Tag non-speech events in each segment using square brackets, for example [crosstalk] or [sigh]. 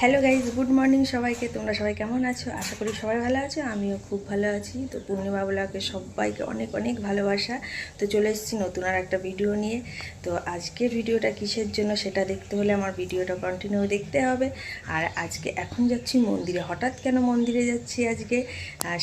Hello guys good morning সবাইকে। তোমরা সবাই কেমন আছো? আশা করি সবাই ভালো আছো, আমিও খুব ভালো আছি। তো পূর্ণিমা বলাকে সবাইকে অনেক অনেক ভালোবাসা। তো চলে এসেছি নতুন আর একটা ভিডিও নিয়ে। তো আজকের ভিডিওটা কিসের জন্য সেটা দেখতে হলে আমার ভিডিওটা কন্টিনিউ দেখতে হবে। আর আজকে এখন যাচ্ছি মন্দিরে। হঠাৎ কেন মন্দিরে যাচ্ছি আজকে?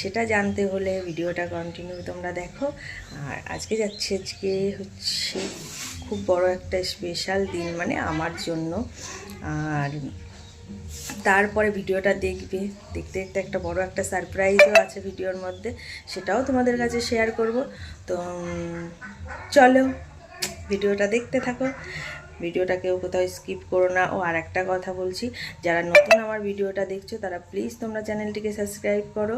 সেটা জানতে হলে ভিডিওটা কন্টিনিউ তোমরা দেখো। আর আজকে যাচ্ছি আজকে হচ্ছে খুব বড় একটা স্পেশাল দিন মানে আমার জন্য। আর তারপরে ভিডিওটা দেখবে। দেখতে দেখতে একটা বড় একটা সারপ্রাইজও আছে ভিডিওর মধ্যে। সেটাও তোমাদের কাছে শেয়ার করব। তো চলো ভিডিওটা দেখতে থাকো। ভিডিওটা কেউ কোথাও স্কিপ করো না। ও, আর একটা কথা বলছি। যারা নতুন আমার ভিডিওটা দেখছ, তারা প্লিজ তোমরা চ্যানেলটিকে সাবস্ক্রাইব করো।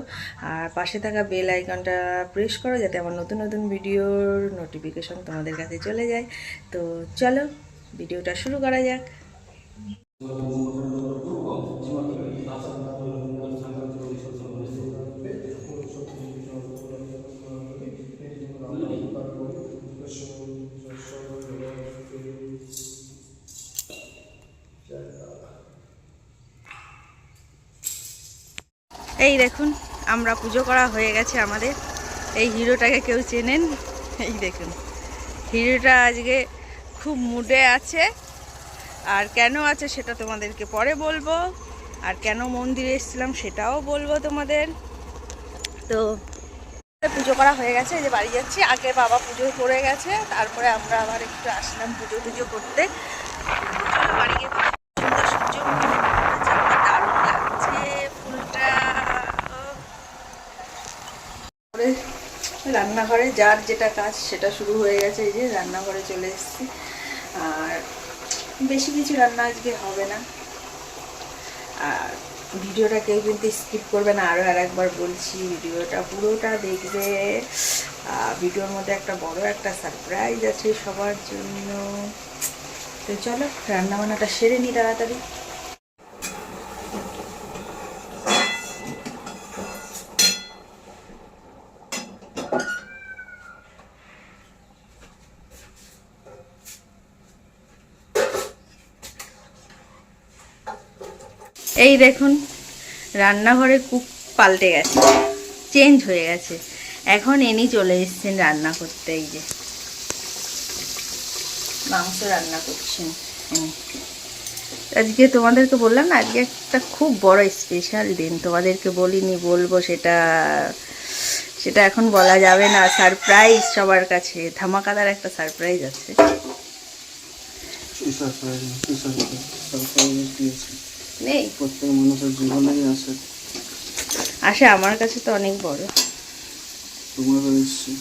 আর পাশে থাকা বেল আইকনটা প্রেস করো, যাতে আমার নতুন নতুন ভিডিওর নোটিফিকেশন তোমাদের কাছে চলে যায়। তো, চলো ভিডিওটা শুরু করা যাক। এই দেখুন, আমরা পুজো করা হয়ে গেছে আমাদের। এই হিরোটাকে কেউ চেনেন? এই দেখুন, হিরোটা আজকে খুব মুডে আছে। আর কেন আছে সেটা তোমাদেরকে পরে বলব। আর কেন মন্দিরে এসেছিলাম সেটাও বলব তোমাদের। তো পুজো করা হয়ে গেছে, এই যে বাড়ি যাচ্ছি। আগে বাবা পুজো করে গেছে, তারপরে আমরা আবার একটু আসলাম পুজো টুজো করতে। বাড়ি লাগছে। ফুলটা। রান্নাঘরে যার যেটা কাজ সেটা শুরু হয়ে গেছে, এই যে রান্নাঘরে চলে এসেছি। বেশি কিছু রান্না আজকে হবে না। আর ভিডিওটা কেউ কিন্তু স্কিপ করবে না আরও আর একবার বলছি, ভিডিওটা পুরোটা দেখবে। ভিডিওর মধ্যে একটা বড় একটা সারপ্রাইজ আছে সবার জন্য। তো চলো, রান্নাবান্নাটা সেরে নিই তাড়াতাড়ি এই দেখুন রান্নাঘরে কুক পাল্টে গেছে, চেঞ্জ হয়ে গেছে। এখন এনি চলে এসেছেন রান্না করতে, এই যে। মাংস রান্না করছেন। আজকে তোমাদেরকে বললাম না, আজকে একটা খুব বড় স্পেশাল দিন। তোমাদেরকে বলিনি, বলব সেটা সেটা এখন বলা যাবে না। সারপ্রাইজ সবার কাছে, ধামাকাদার একটা সারপ্রাইজ আছে। সারপ্রাইজ সারপ্রাইজ নেই। প্রত্যেক মানুষের জীবনেই আসে আসে আমার কাছে তো অনেক বড়। তোমারও এসছে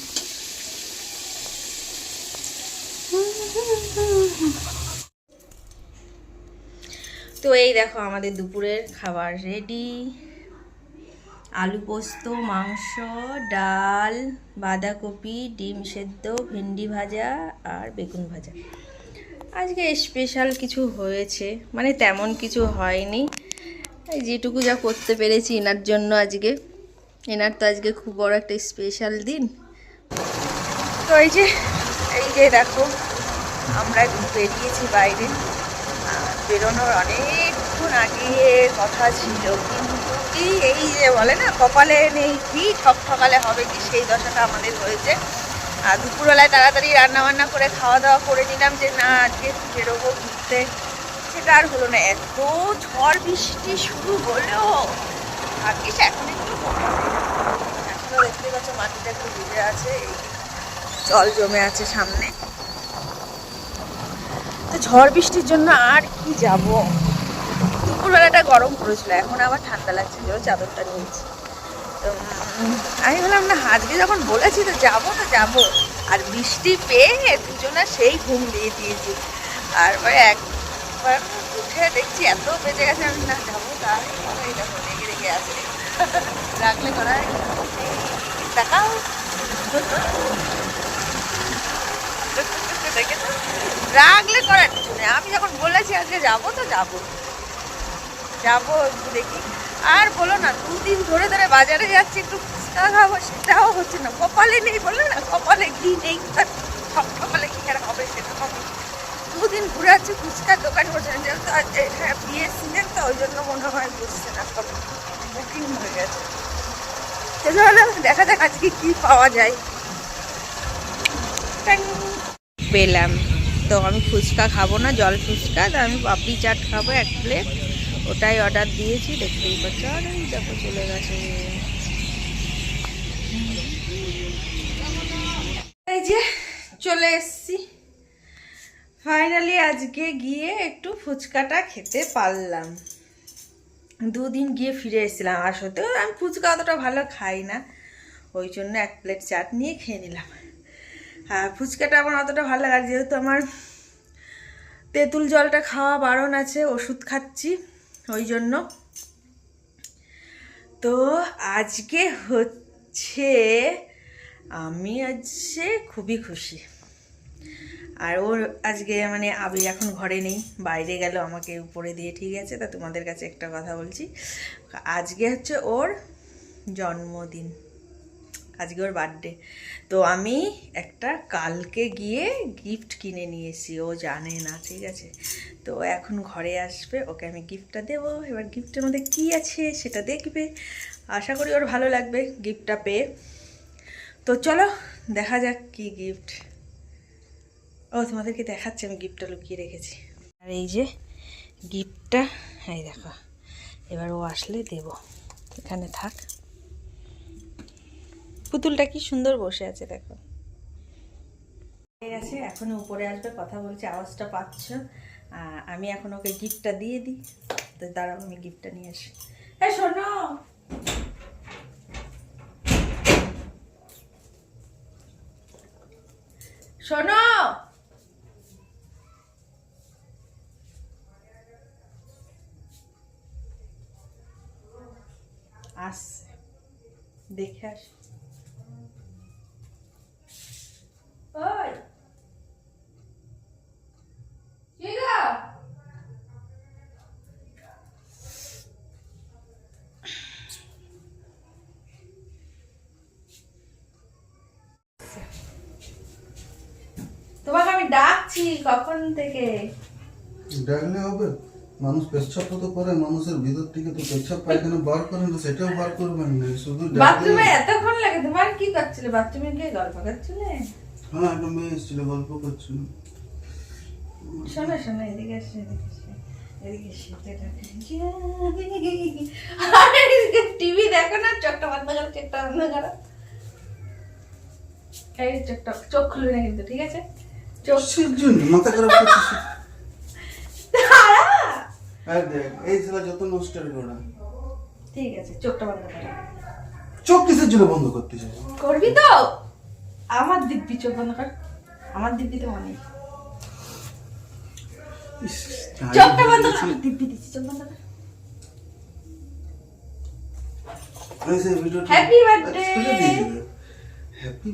তো এই দেখো আমাদের দুপুরের খাবার রেডি আলু পোস্ত মাংস ডাল বাঁধাকপি ডিম সেদ্ধ ভেন্ডি ভাজা আর বেগুন ভাজা। আজকে স্পেশাল কিছু হয়েছে মানে তেমন কিছু হয়নি। যেটুকু যা করতে পেরেছি এনার জন্য আজকে। এনার তো আজকে খুব বড় একটা স্পেশাল দিন। তো এই যে এই যে দেখো, আমরা বেরিয়েছি বাইরে। বেরোনোর অনেকক্ষণ আগে কথা ছিল, কিন্তু কি এই যে বলে না, কপালে নেই, কি ঠক ঠকালে হবে কি সেই দশাটা আমাদের হয়েছে। আর দুপুরবেলায় তাড়াতাড়ি রান্না বান্না করে খাওয়া দাওয়া করে নিলাম যে, না, আজকে বেরোবো ঘুরতে। সেটা আর হলো না, এত ঝড় বৃষ্টি শুরু হলো। ভাগ্যিস এখন একটু। এখনও দেখতে পাচ্ছ মাটিটা একটু ভিজে আছে জল জমে আছে সামনে। তো ঝড় বৃষ্টির জন্য আর কি যাব? দুপুরবেলাটা গরম পড়েছিল, এখন আবার ঠান্ডা লাগছে চাদরটা নিয়েছি আমি বললাম, না, আজকে যখন বলেছি তো যাব তো যাব। আর বৃষ্টি পেয়ে দুজনে সেই ঘুম দিয়ে দিয়েছি। তারপরে একবার উঠে দেখছি এত বেঁচে গেছে, আমি না, যাব তার দেখো, রেগে রাখলে করা দেখাও রাগলে করার কিছু নেই। আমি যখন বলেছি আজকে যাব তো যাব। যাব দেখি। আর বলো না, দুদিন ধরে ধরে বাজারে যাচ্ছি, একটু ফুচকা খাব, সেটাও হচ্ছে না। কপালে নেই বললে না, কপালে ঘি নেই সব কপালে কি আর হবে সেটা হবে দুদিন ঘুরে যাচ্ছি ফুচকার দোকান বসে যেহেতু হ্যাঁ বিয়ের সিজন তো, ওই জন্য মনে হয় বুঝছে না, সব বুকিং হয়ে গেছে। দেখা যাক আজকে কি পাওয়া যায়। পেলাম। তো আমি ফুচকা খাব না, জল ফুচকা তো আমি পাপড়ি চাট খাব এক প্লেট ওটাই অর্ডার দিয়েছি, দেখতেই পাচ্ছ। আর এই দেখো চলে গেছে। এই যে চলে এসছি। ফাইনালি আজকে গিয়ে একটু ফুচকাটা খেতে পারলাম। দুদিন গিয়ে ফিরে এসেছিলাম। আর সত্যি আমি ফুচকা অতটা ভালো খাই না। ওই জন্য এক প্লেট চাট নিয়ে খেয়ে নিলাম। আর ফুচকাটা আমার অতটা ভালো লাগে যেহেতু আমার তেঁতুল জলটা খাওয়া বারণ আছে, ওষুধ খাচ্ছি। ওই জন্য। তো আজকে হচ্ছে আমি আজকে খুবই খুশি। আর ওর আজকে মানে আবির এখন ঘরে নেই, বাইরে গেল আমাকে উপরে দিয়ে, ঠিক আছে? তা তোমাদের কাছে একটা কথা বলছি। আজকে হচ্ছে ওর জন্মদিন। আজকে ওর বার্থডে তো আমি একটা কালকে গিয়ে গিফট কিনে নিয়েছি, ও জানে না, ঠিক আছে? তো এখন ঘরে আসবে, ওকে আমি গিফটটা দেবো। এবার গিফটের মধ্যে কী আছে সেটা দেখবে। আশা করি ওর ভালো লাগবে গিফটটা পেয়ে। তো চলো, দেখা যাক কি গিফট ও, তোমাদেরকে দেখাচ্ছি, আমি গিফটটা লুকিয়ে রেখেছি। আর এই যে গিফটটা এই দেখো, এবার ও আসলে দেব। এখানে থাক। পুতুলটা কি সুন্দর বসে আছে, দেখো। আছে, এখন উপরে আসবে, কথা বলছে, আওয়াজটা পাচ্ছ। আমি এখন ওকে গিফটটা দিয়ে দিই। তো দাঁড়াও, আমি গিফটটা নিয়ে আসি। হ্যাঁ শোনো! শোনো! আসছে। দেখে আস। ওই। তোমাকে আমি ডাকছি কখন থেকে? ডাকলে হবে। মানুষ পেচ্ছাপ তো করে মানুষের ভিতর থেকে তো পেচ্ছাপ পায়খানা বার করেন তো সেটাও বার করবেন না। শুধু বাথরুমে এতক্ষণ লাগে তোমার কি করছিলে? বাথরুমে গিয়ে গল্প করছিলে? হ্যাঁ একটা মেয়ে এসেছিল গল্প করছিল। শোনো শোনো এদিকে এসে এদিকে এসে এদিকে এসে টিভি দেখো না চোখটা বন্ধ করো চোখটা বন্ধ করো। এই চোখটা চোখ খুলবে না কিন্তু ঠিক আছে? চোখ কিসের জন্য মাথা খারাপ করছিস আর দেখ এই ছেলে যত নষ্টের গোড়া ঠিক আছে চোখটা বন্ধ করো। চোখ কিসের জন্য বন্ধ করতে চাই করবি তো? আমার দিব্যি চোখ বন্ধ কর। আমার দিব্যি তো অনেক চোখটা বন্ধ কর। আমার দিব্যি দিচ্ছি চোখ বন্ধ কর! হ্যাপি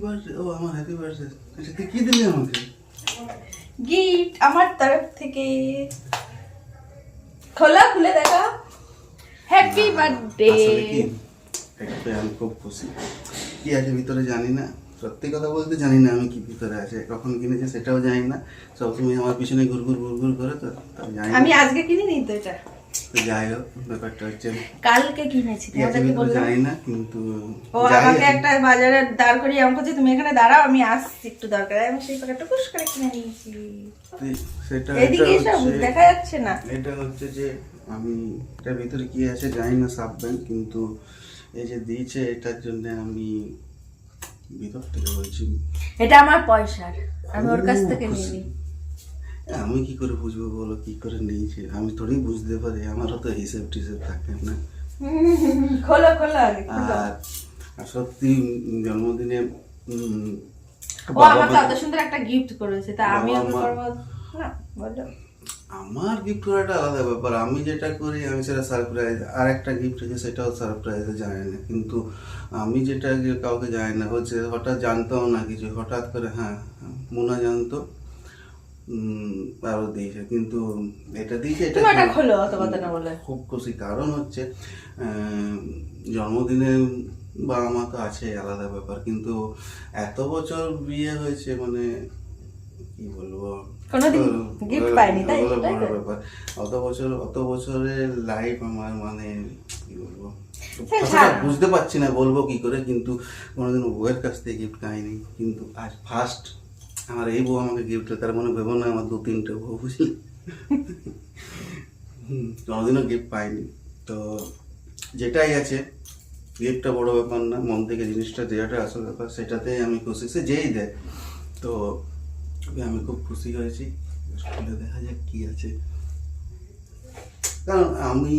বার্থডে ও আমার হ্যাপি বার্থডে আচ্ছা তুই কি দিলি আমাকে? গিফট আমার তরফ থেকে। খোলা খুলে দেখা। হ্যাপি বার্থডে আসলে কি? আমি খুব খুশি। কি আছে ভিতরে জানি না। সত্যি কথা বলতে জানি না আমি কি ভিতরে আছে কখন কিনেছে সেটাও জানি না। সবসময় আমার পিছনে ঘুরঘুর ঘুরঘুর করে তো জানি আমি আজকে কিনিনি তো এটা। যাই হোক ব্যাপারটা হচ্ছে কালকে কিনেছি জানি না কিন্তু ও আমাকে একটা বাজারে দাঁড় করিয়ে আমাকে বলছে তুমি এখানে দাঁড়াও আমি আসছি একটু দরকার। আমি সেই প্যাকেটটা কুস করে কিনে নিয়েছি। সেটা এদিকে এটা দেখা যাচ্ছে না। এটা হচ্ছে যে আমি এটার ভিতরে কি আছে জানি না সাব ব্যাংক কিন্তু এই যে দিয়েছে এটার জন্য আমি ভিতর থেকে বলছি। এটা আমার পয়সার আমি ওর কাছ থেকে। নিই। আমি কি করে বুঝব বলো কি করে নিয়েছে আমি থোড়ি বুঝতে পারি আমারও তো হিসেব টিসেব থাকে না। খোলো খোলো। আর সত্যি জন্মদিনে ও আমাকে মা- সুন্দর একটা গিফট করেছে তা আমি করব? না বলো। আমার গিফট করাটা আলাদা ব্যাপার। আমি যেটা করি আমি সেটা সারপ্রাইজ আর একটা গিফট আছে সেটাও সারপ্রাইজে জানি না। কিন্তু আমি যেটা কাউকে জানি না হচ্ছে হঠাৎ জানতাম না কিছু হঠাৎ করে হ্যাঁ মোনা জানতো উম, আরও দিয়েছে কিন্তু এটা দিয়েছে এটা খুব খুশি। কারণ হচ্ছে আহ, জন্মদিনে বাবা মা তো আছে আলাদা ব্যাপার। কিন্তু এত বছর বিয়ে হয়েছে মানে কি বলব? কোনোদিন গিফট পাইনি তাই? ওগুলো তাই বড় তো? ব্যাপার অত বছর অত বছরের লাইফ আমার মানে কি বলব। বুঝতে পারছি না বলব কি করে কিন্তু কোনোদিন বউয়ের কাছ থেকে গিফট পাইনি। কিন্তু আজ ফার্স্ট আমার এই বউ আমাকে গিফট তার মানে ভেবো না আমার দু তিনটে বউ বুঝলি? কোনোদিনও গিফট পাইনি। তো যেটাই আছে গিফটটা বড় ব্যাপার না মন থেকে জিনিসটা দেওয়াটা আসল ব্যাপার সেটাতেই আমি খুশি। সে যেই দেয় তো আমি খুব খুশি হয়েছি। খুলে দেখা যাক কি আছে। কারণ আমি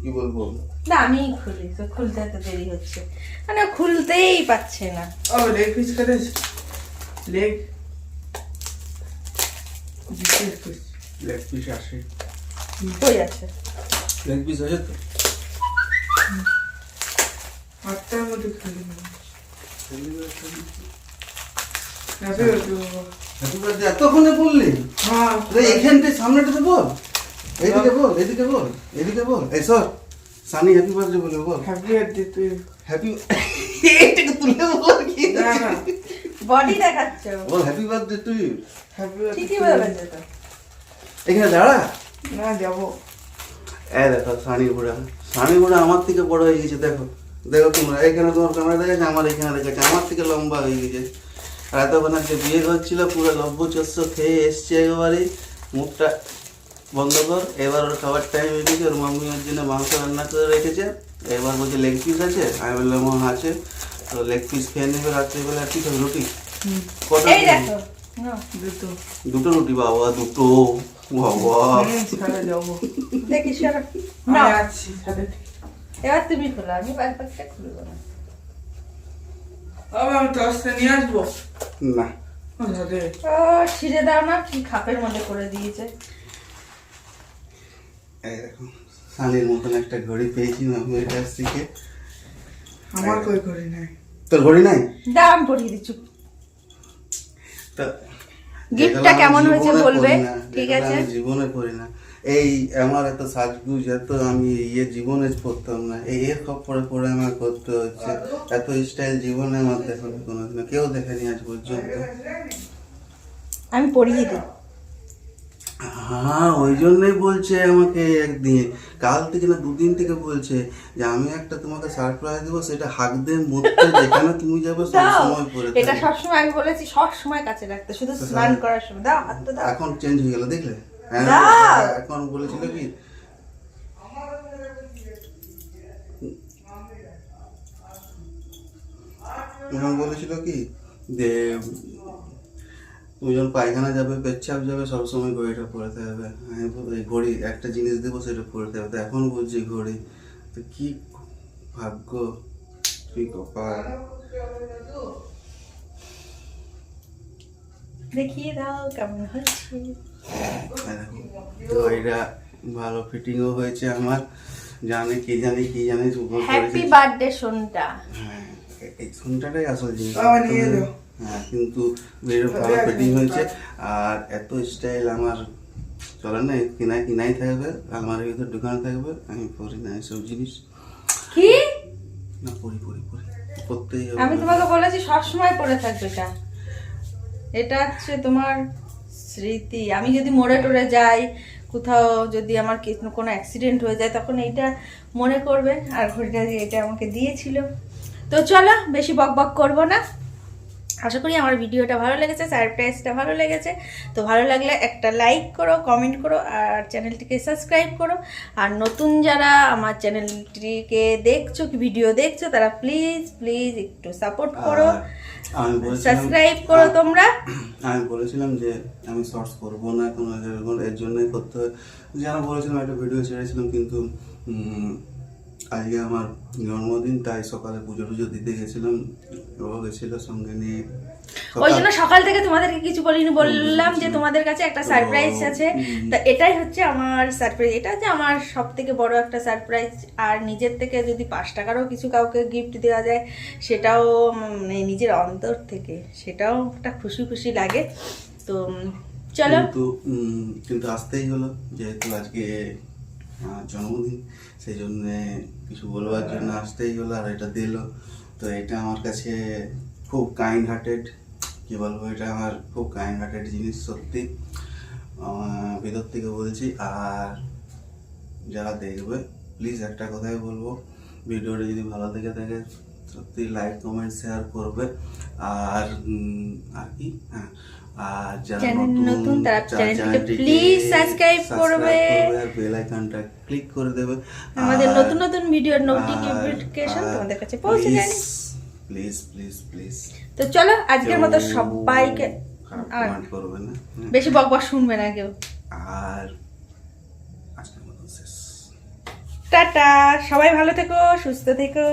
কি বলব? না আমি খুলি তো খুলতে এত দেরি হচ্ছে। মানে খুলতেই পাচ্ছে না। ও লেগ পিস করেছ লেগ? লেগ পিস আসে। কই আছে। লেগ পিস আছে তো? আটটার মধ্যে খালি হ্যাপি বার্থডে এতক্ষণে বললি? হ্যাঁ। সামনেটাতে বল। এইদিকে বল এদিকে বল এদিকে বল। এই সর সানি হ্যাপি বার্থডে বলে বল। হ্যাপি বার্থডে তুই। হ্যাপি [laughs] এইটাকে তুলে বল কি। না না। বডি দেখাচ্ছ। বল হ্যাপি বার্থডে ইউ হ্যাপি ঠিকই বার্থডে বলেছে তো। এখানে দাঁড়া। না যাব। এই দেখো সানি বুড়া সানি বুড়া আমার থেকে বড় হয়ে গেছে দেখো। দেখো তোমরা এখানে তোমার ক্যামেরা দেখেছে আমার এখানে দেখেছে আমার থেকে লম্বা হয়ে গেছে। আর এতক্ষণ যে বিয়ে করছিল পুরো লব্য চস্য খেয়ে এসছে একেবারে। মুখটা বন্ধ কর এবার ওর খাবার টাইম গেছে ওর মাম্মি ওর জন্য মাংস রান্না করে রেখেছে। এবার বলছে লেগ পিস আছে? আমি বললাম আছে। তো লেগ পিস খেয়ে নেবে রাত্রিবেলা কি রুটি? কটা রুটি? দুটো। দুটো রুটি বাবা দুটো। বাবা। এবার তুমি খোলো আমি পাঁচ পাঁচটা খুলবো না। আবার আমি নিয়ে আসব। না। ছিঁড়ে দাও না কি খাপের মধ্যে করে দিয়েছে। এই দেখো সানির মতন একটা ঘড়ি পেয়েছি মামির কাছ থেকে। আমার কই করি নাই? তোর ঘড়ি নাই? দাম দিচ্ছি। তা গিফটটা কেমন হয়েছে জীবনে বলবে, ঠিক আছে? জীবনে পড়ি না এই আমার এত সাজগুজ এত আমি ইয়ে জীবনে পড়তাম না। এই এর সব পরে আমার করতে হচ্ছে। এত স্টাইল জীবনে আমার দেখো কোনোদিন কেউ দেখেনি আজ পর্যন্ত। আমি পরিয়ে দিই। হ্যাঁ ওই জন্যই বলছে আমাকে একদিন। কাল থেকে না দুদিন থেকে বলছে যে আমি একটা তোমাকে সারপ্রাইজ দেবো সেটা হাক দিয়ে মুহূর্তে যেখানে তুমি যাবে সব সময় পরে এটা। সবসময় আমি বলেছি সবসময় কাছে রাখতে শুধু স্নান করার সময়। দাও দাও। এখন চেঞ্জ হয়ে গেল দেখলে? হ্যাঁ এখন বলেছিল কি? এখন বলেছিল কি? যে তুমি যখন পায়খানা যাবে পেচ্ছাপ যাবে সবসময় ঘড়িটা পড়তে হবে। আমি এই ঘড়ি একটা জিনিস দেবো সেটা পড়তে হবে। তো এখন বলছি ঘড়ি। তো কি ভাগ্য? কি কপাল? দেখিয়ে দাও কেমন হচ্ছে তো এটা ভালো ফিটিংও হয়েছে আমার। জানে কি জানি কি জানি হ্যাপি বার্থডে সোনটা হ্যাঁ, এই ফোনটাটাই আসল জিনিস। বাবা নিয়ে এলো। হ্যাঁ কিন্তু বেরো ভালো ফিটিং হয়েছে। আর এত স্টাইল আমার চলে না কিনাই কিনাই থাকবে আমার ভিতর দোকানে থাকবে আমি পরি না এসব জিনিস। কি? না পরি পরি পরি। করতেই হবে। আমি তোমাকে বলেছি সবসময় পরে থাকবে এটা। এটা হচ্ছে তোমার স্মৃতি। আমি যদি মোড়ে টোড়ে যাই, কোথাও যদি আমার কোনো অ্যাক্সিডেন্ট হয়ে যায়, তখন এইটা মনে করবে। আর ঘড়িটা এটা আমাকে দিয়েছিল। তো চলো, বেশি বক বক করব না। আশা করি আমার ভিডিওটা ভালো লেগেছে, সারপ্রাইজটা ভালো লেগেছে। তো ভালো লাগলে একটা লাইক করো কমেন্ট করো, আর চ্যানেলটিকে সাবস্ক্রাইব করো। আর নতুন যারা আমার চ্যানেলটিকে দেখছ, কি ভিডিও দেখছ, তারা প্লিজ প্লিজ একটু সাপোর্ট করো। আমি বলেছিলাম সাবস্ক্রাইব করো তোমরা। আমি বলেছিলাম যে আমি শর্টস করব না কোনো এর জন্যই করতে হয়। যেন বলেছিলাম একটা ভিডিও ছেড়েছিলাম কিন্তু আজকে আমার জন্মদিন তাই সকালে পুজো টুজো দিতে গেছিলাম। ও গেছিল সঙ্গে নিয়ে ওই জন্য সকাল থেকে তোমাদেরকে কিছু বলিনি বললাম যে তোমাদের কাছে একটা সারপ্রাইজ আছে। তা এটাই হচ্ছে আমার সারপ্রাইজ এটা হচ্ছে আমার সব থেকে বড় একটা সারপ্রাইজ আর নিজের থেকে যদি পাঁচ টাকারও কিছু কাউকে গিফট দেওয়া যায় সেটাও মানে নিজের অন্তর থেকে সেটাও একটা খুশি খুশি লাগে। তো চলো। কিন্তু কিন্তু আসতেই হলো যেহেতু আজকে জন্মদিন সেই জন্য কিছু বলবার জন্য আসতেই হলো আর এটা দিল। তো এটা আমার কাছে খুব কাইন্ড হার্টেড কি বলব এটা আমার খুব কাইন্ড হার্টেড জিনিস সত্যি। ভেতর থেকে বলছি আর যারা দেখবে প্লিজ একটা কথাই বলব ভিডিওটা যদি ভালো থেকে থাকে সত্যি লাইক কমেন্ট শেয়ার করবে। আর আর কি? হ্যাঁ আর যারা নতুন নতুন তারা চা- চ্যানেলটিকে চ্যানেলটিকে please করবে। আর বেল আইকনটা ক্লিক করে দেবে। আমাদের নতুন নতুন ভিডিওর নোটিফিকেশন তোমাদের কাছে পৌঁছে প্লিজ প্লিজ প্লিজ তো চলো আজকের মতো সবাইকে করবে না। বেশি বক বক শুনবে না কেউ। আর টাটা সবাই ভালো থেকো সুস্থ থেকো।